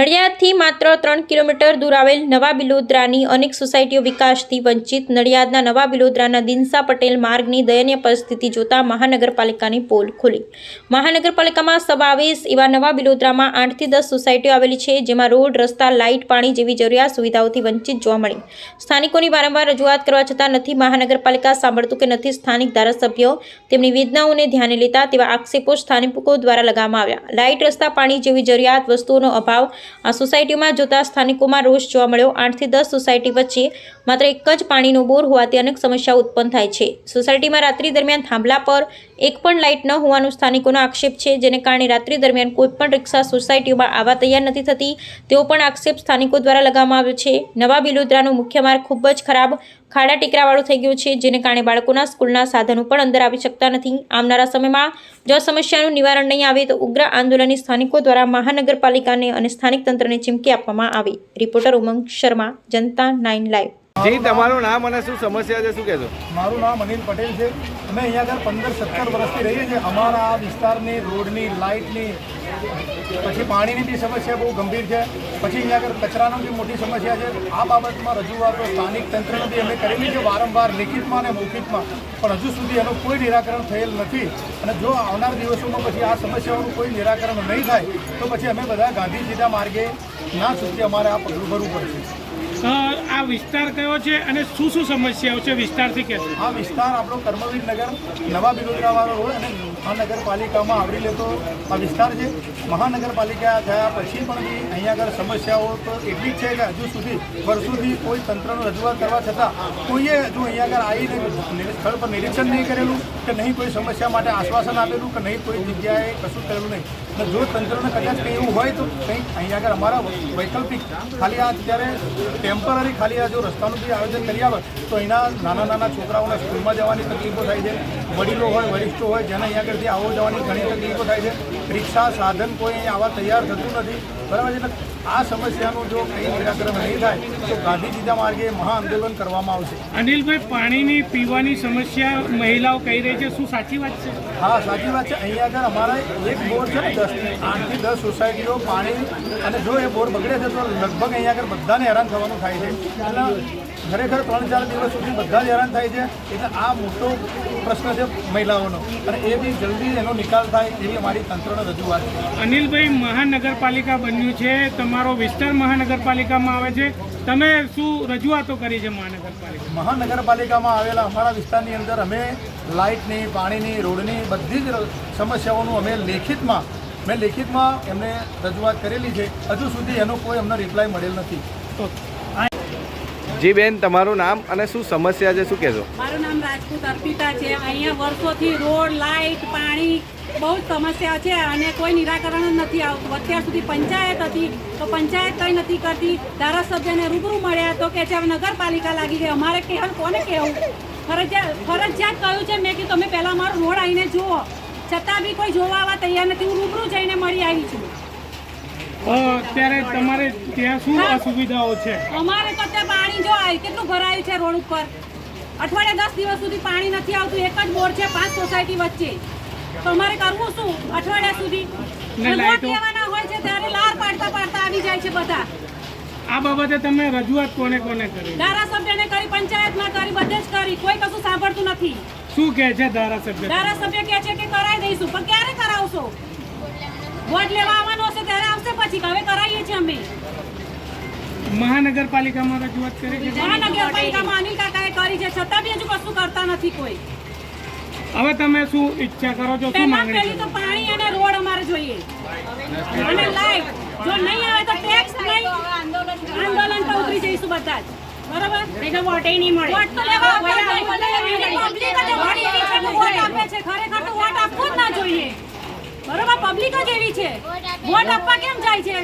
નડિયાદ નડિયાદથી માત્ર ત્રણ કિલોમીટર દૂર આવેલ નવા બિલોદરાની અનેક સોસાયટીઓ વિકાસથી વંચિત. નડિયાદના નવા બિલોદરાના દિનસા પટેલ માર્ગની દયનીય પરિસ્થિતિ જોતા મહાનગરપાલિકાની પોલ ખુલી. મહાનગરપાલિકામાં સમાવેશ એવા નવા બિલોદરામાં આઠથી દસ સોસાયટીઓ આવેલી છે, જેમાં રોડ, રસ્તા, લાઇટ, પાણી જેવી જરૂરિયાત સુવિધાઓથી વંચિત જોવા મળી. સ્થાનિકોની વારંવાર રજૂઆત કરવા છતાં નથી મહાનગરપાલિકા સાંભળતું કે નથી સ્થાનિક ધારાસભ્યો તેમની વેદનાઓને ધ્યાને લેતા તેવા આક્ષેપો સ્થાનિકો દ્વારા લગાવવામાં આવ્યા. લાઇટ, રસ્તા, પાણી જેવી જરૂરિયાત વસ્તુઓનો અભાવ આ સોસાયટીમાં જોતા સ્થાનિકોમાં રોષ જોવા મળ્યો. આઠથી દસ સોસાયટી વચ્ચે માત્ર એક જ પાણીનો બોર હોવાથી અનેક સમસ્યાઓ ઉત્પન્ન થાય છે. સોસાયટીમાં રાત્રિ દરમિયાન થાંભલા પર એક પણ લાઇટ ન હોવાનો સ્થાનિકોનો આક્ષેપ છે, જેને કારણે રાત્રિ દરમિયાન કોઈ પણ રિક્ષા સોસાયટીઓમાં આવવા તૈયાર નથી થતી. તેવો પણ આક્ષેપ સ્થાનિકો દ્વારા લગાવવામાં આવ્યો છે. નવા બિલોદરાનો મુખ્ય માર્ગ ખૂબ જ ખરાબ ખાડા ટેકરાવાળું થઈ ગયો છે, જેને કારણે બાળકોના સ્કૂલના સાધનો પણ અંદર આવી શકતા નથી. આવનારા સમયમાં જો સમસ્યાનું નિવારણ નહીં આવે તો ઉગ્ર આંદોલનની સ્થાનિકો દ્વારા મહાનગરપાલિકાને અને સ્થાનિક તંત્રને ચીમકી આપવામાં આવી. Reporter Umang Sharma, Janta nine live. જી તમારું નામ અને શું સમસ્યા છે, શું કહેશો? મારું નામ અનિલ પટેલ છે. અમે અહીંયા આગળ પંદર સત્તર વર્ષથી રહીએ છીએ. અમારા આ વિસ્તારની રોડની, લાઇટની, પછી પાણીની બી સમસ્યા બહુ ગંભીર છે. પછી અહીંયા આગળ કચરાનો બી મોટી સમસ્યા છે. આ બાબતમાં રજૂઆતો સ્થાનિક તંત્રનો બી અમે કરેલી છે. વારંવાર લેખિતમાં અને મૌખિકમાં. પણ હજુ સુધી એનું કોઈ નિરાકરણ થયેલ નથી. અને જો આવનાર દિવસોમાં પછી આ સમસ્યાઓનું કોઈ નિરાકરણ નહીં થાય, તો પછી અમે બધા ગાંધીજીના માર્ગે ના સુધી અમારે આ પગલું ભરવું પડશે. આ વિસ્તાર કયો છે અને શું શું સમસ્યાઓ છે? વિસ્તારથી કહેશો આ વિસ્તાર આપણો કર્મવીર નગર, નવા બિલોદરાવાળો રોડ અને મહાનગરપાલિકામાં આવરી લેતો આ વિસ્તાર છે. મહાનગરપાલિકા થયા પછી પણ બી અહીંયા આગળ સમસ્યાઓ તો એટલી જ છે કે હજુ સુધી વર્ષોથી કોઈ તંત્રનો રજૂઆત કરવા છતાં કોઈએ હજુ અહીંયા આગળ આવીને સ્થળ પર નિરીક્ષણ નહીં કરેલું કે નહીં કોઈ સમસ્યા માટે આશ્વાસન આપેલું કે નહીં કોઈ જગ્યાએ કશું કરેલું નહીં. જો તંત્રને કદાચ કંઈ એવું હોય તો કંઈક અહીંયા આગળ અમારા વૈકલ્પિક ખાલી આ અત્યારે ટેમ્પરરી ખાલી આ જો રસ્તાનું બી આયોજન કરી આવે તો અહીંના નાના નાના છોકરાઓને સ્કૂલમાં જવાની તકલીફો થાય છે. વડીલો હોય, વરિષ્ઠો હોય, જેને અહીંયા આગળથી આવો જવાની ઘણી તકલીફો થાય છે. રિક્ષા સાધન કોઈ આવવા તૈયાર થતું નથી. બરાબર છે? આ સમસ્યાનું જો કંઈ નિરાકરણ નહીં થાય તો ગાંધી સીધા માર્ગે મહા આંદોલન કરવામાં આવશે. અનિલભાઈ પાણીની પીવાની સમસ્યા મહિલાઓ કહી રહી છે. શું સાચી વાત છે? હા સાચી વાત છે. અહીંયા આગળ અમારા એક બોર છે ને દસ આઠથી દસ સોસાયટીઓ પાણી અને જો એ બોર બગડે છે તો લગભગ અહીંયા આગળ બધાને હેરાન થવાનું થાય છે. અને ખરેખર ત્રણ ચાર દિવસ સુધી બધા જ હેરાન થાય છે. એટલે આ મોટો પ્રશ્ન છે મહિલાઓનો. અને એ બી જલ્દી એનો નિકાલ થાય એવી અમારી તંત્રનો રજૂઆત છે. અનિલભાઈ મહાનગરપાલિકા બન્યું છે તમારો વિસ્તાર મહાનગરપાલિકામાં આવે છે. તમે શું રજૂઆતો કરી છે મહાનગરપાલિકા મહાનગરપાલિકામાં આવેલા અમારા વિસ્તારની અંદર અમે લાઇટની પાણીની રોડની બધી જ સમસ્યાઓનું અમે લેખિતમાં મેં લેખિતમાં એમને રજૂઆત કરેલી છે. હજુ સુધી એનો કોઈ અમને રિપ્લાય મળેલ નથી. જી બેન, તમારું નામ અને શું સમસ્યા છે, શું કહેશો? મારું નામ રાજપૂત અર્પિતા છે. અહીંયા વર્ષોથી રોડ, લાઇટ, પાણી બહુ જ સમસ્યા છે અને કોઈ નિરાકરણ જ નથી આવતું અત્યાર સુધી પંચાયત હતી. તો પંચાયત કંઈ નથી કરતી. ધારાસભ્યને રૂબરૂ મળ્યા તો કે છે નગરપાલિકા લાગી ગઈ. અમારે કહેવાનું કોને કહેવું? ફરજિયાત ફરજિયાત કહ્યું છે. મેં કીધું, તમે પહેલાં અમારો રોડ આવીને જુઓ. છતાં બી કોઈ જોવા આવવા તૈયાર નથી. હું રૂબરૂ જઈને મળી આવી છું. અત્યારે તમારે ત્યાં શું અસુવિધાઓ છે? અમારે તો ત્યાં પાણી જો કેટલું ભરાયું છે રોડ ઉપર? અઠવાડિયા દસ દિવસ સુધી પાણી નથી આવતું એક જ બોર છે પાંચ સોસાયટી વચ્ચે. તો અમારે કરવું શું અઠવાડિયા સુધી? લેવાના હોય છે ત્યારે લાર પાડતા પાડતા આવી જાય છે બધા. આ બાબતે તમે રજૂઆત કોને કોને કરી? ધારાસભ્યને કરી પંચાયતમાં કરી બધે જ કરી કોઈ કશું સાંભળતું નથી. શું કહે છે ધારાસભ્ય? ધારાસભ્ય કહે છે કે કરાવી દઈશું પણ ક્યારે કરાવશો? વોટ લેવા આવવાનો પછી હવે કરાવીએ છીએ અમે. મહાનગરપાલિકામાં રજૂઆત કરી છે? મહાનગરપાલિકામાં અનિલ કાકાએ કરી છે. છતાં બી હજુ કશું કરતા નથી કોઈ. હવે તમે શું ઈચ્છા કરો છો? શું માંગણી પહેલી તો પાણી અને રોડ અમારે જોઈએ. અને લાઈટ. જો નહીં આવે તો ટેક્સ નહીં. આંદોલન પર ઉતરી જઈશું બધા જ બરાબર? નહીં તો વોટ નહીં મળે. વોટ તો લેવા આવતા જ નહીં. અને public જ વોટ એવી છે કે વોટ આપે છે ખરેખર તો વોટ આપવો જ ના જોઈએ બરોબર પબ્લિક જ એવી છે. વોટ આપવા કેમ જાય છે?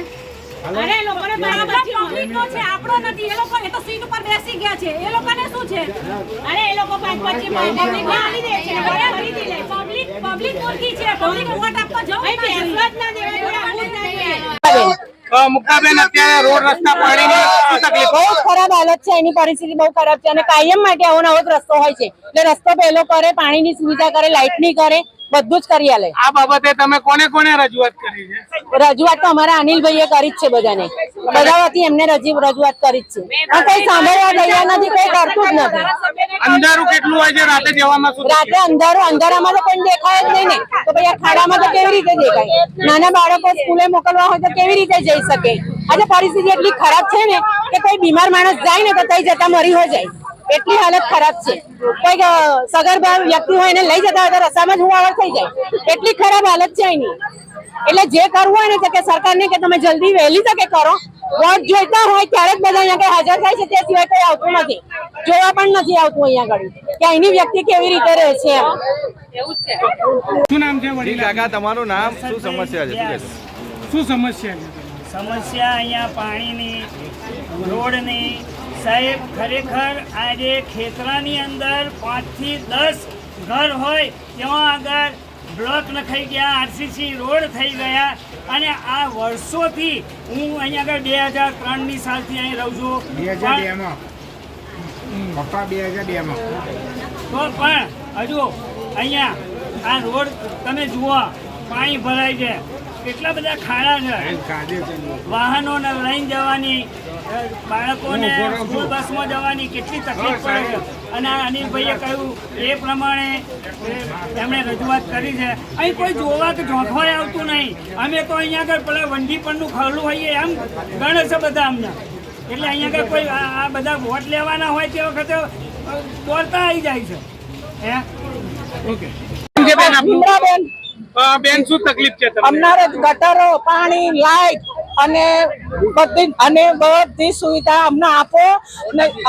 અરે એ લોકોને પબ્લિક નો છે આપણો નથી. એ લોકો એ તો સીટ ઉપર બેસી ગયા છે. એ લોકોને શું છે? અરે એ લોકો પાંચ પચીસ પબ્લિક આલી દે છે. પબ્લિક પબ્લિક મૂર્ખી છે. પબ્લિક વોટ આપવા જવું જ ના જોઈએ. અ, મુક્તાબેન અત્યારે રોડ રસ્તા પાણીની તકલીફ? બહુ ખરાબ હાલત છે એની પરિસ્થિતિ બહુ ખરાબ છે અને કાયમ માટે આવો નવો રસ્તો હોય છે. એટલે રસ્તો પહેલો કરે પાણીની સુવિધા કરે લાઇટની કરે બધું જ કરી આલે. આ બાબતે તમે કોને કોને રજૂઆત કરી છે? રજૂઆત તો અમારા અનિલભાઈએ કરી જ છે બધાને. બધા વતી એમને રજી- રજૂઆત કરી જ છે. પણ કોઈ સાંભળવા તૈયાર નથી કોઈ કરતું જ નથી. અંધારું કેટલું હોય છે? રાતે જવામાં રાતે અંધારું અંધારામાં તો કોઈ દેખાય જ નહીં ને. તો ભાઈ આ ખાડામાં તો કેવી રીતે દેખાય? નાના બાળકો સ્કૂલે મોકલવા હોય તો કેવી રીતે જઈ શકે? આજે પરિસ્થિતિ એટલી ખરાબ છે ને કે કોઈ બીમાર માણસ જાય ને તો તઈ જતા મરી હો જાય. એટલી હાલત ખરાબ છે. કોઈ સગર્ભા વ્યક્તિ હોય એને લઈ જતા હોય તો રસ્તામાં જ હુવાળો થઈ જાય. એટલી ખરાબ હાલત છે એની એટલે જે કરવું હોય ને તો કે સરકારને કે તમે જલ્દી વહેલી તકે કરો. વોટ જોઈતા હોય ત્યારે જ બધા અહીંયા હાજર થાય છે તે સિવાય કઈ આવતું નથી. જોવા પણ નથી આવતું અહીંયા આગળ. કે અહીંની વ્યક્તિ કેવી રીતે રહે છે? શું નામ છે વડીલ? કાકા તમારું નામ? શું સમસ્યા છે? શું સમસ્યા છે? સમસ્યા અહીંયા પાણીની રોડની. સાહેબ ખરેખર આજે ખેતરાની અંદર પાંચથી દસ ઘર હોય ત્યાં આગળ બ્લોક નખાઈ ગયા આરસીસી રોડ થઈ ગયા. અને આ વર્ષોથી હું અહીંયા આગળ બે હજાર ત્રણની સાલથી અહીં રહું છું. બે પણ- પપ્પા બે હજાર બે માં તો પણ હજુ અહીંયા આ રોડ તમે જુઓ પાણી ભરાય છે. કેટલા બધા ખાડા છે. વાહનોને લઈને જવાની બાળકોને સ્કૂલ બસમાં જવાની કેટલી તકલીફ પડે છે. અને અનિલભાઈએ કહ્યું એ પ્રમાણે એમણે રજૂઆત કરી છે. અહીં કોઈ જોવા કે જોખવાય આવતું નહીં. અમે તો અહીંયા આગળ પેલા વંડી પરનું ખરલું હોઈએ એમ ગણે છે બધા અમને. એટલે અહીંયા આગળ કોઈ આ બધા વોટ લેવાના હોય તે વખતે દોડતા આવી જાય છે. હે? ઓકે. બેન શું તકલીફ છે તમને? ગટરો પાણી લાઈટ અને બધી અને બધી સુવિધા અમને આપો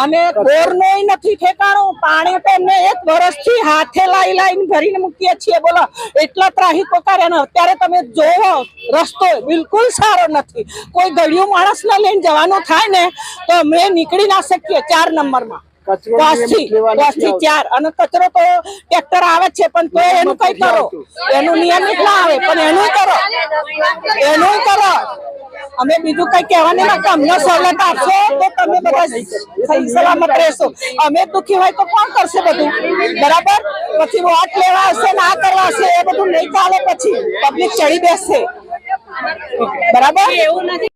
અને બોરનો નથી ઠેકાણું. પાણી તો અમને એક વર્ષથી હાથે લાઈ લાઈને ભરીને મૂકીએ છીએ. બોલો, એટલા ત્રાહી પોકાર ને અત્યારે તમે જોવો, રસ્તો બિલકુલ સારો નથી. કોઈ ગળિયું માણસને લઈને જવાનું થાય ને, તો અમે નીકળી ના શકીએ ચાર નંબરમાં. બસથી બસથી ચાર. અને કચરો તો ટ્રેક્ટર આવે જ છે પણ તો એનું કઈ કરો. એનું નિયમિત ના આવે પણ એનું કરો. એનું કરો. અમે બીજું કઈ કહેવાની ના કે અમને સવલત આપશો તો તમે બધા સહી સલામત રહેશો. અમે દુખી હોય તો કોણ કરશે બધું? બરાબર? પછી વોટ લેવા હશે ના કરવા હશે એ બધું નહીં ચાલે પછી. પબ્લિક ચડી બેસશે. બરાબર? એવું નથી.